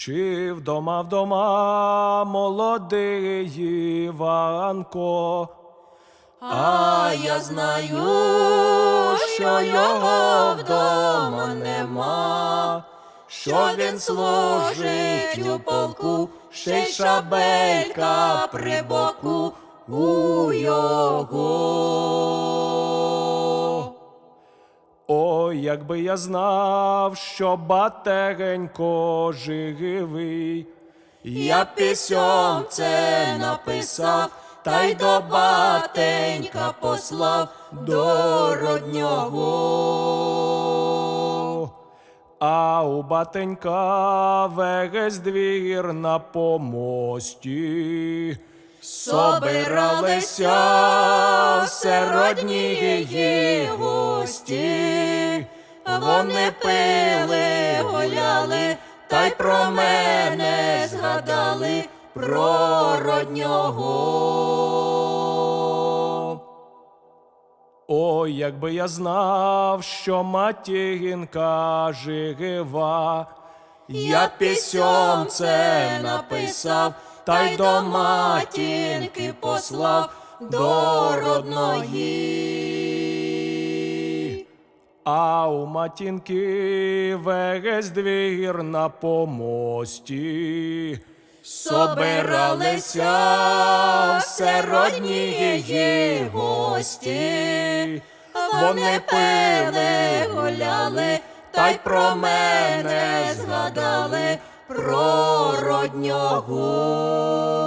Чи вдома вдома молодий Іванко? А я знаю, що його вдома нема, що він служить у полку, ще й шабелька при боку у його. Ой, якби я знав, що батегенько живий. Я пісьом це написав, та й до батенька послав до роднього. А у батенька весь двір на помості. Собиралися все родні її гості, вони пили, гуляли, та й про мене згадали про роднього. Ой, якби я знав, що матінка жива. Я пісьом це написав, та й до матінки послав до родної. А у матінки весь двір на помості. Собиралися все родні її гості, вони пили, гуляли, та й про мене згадали про роднього.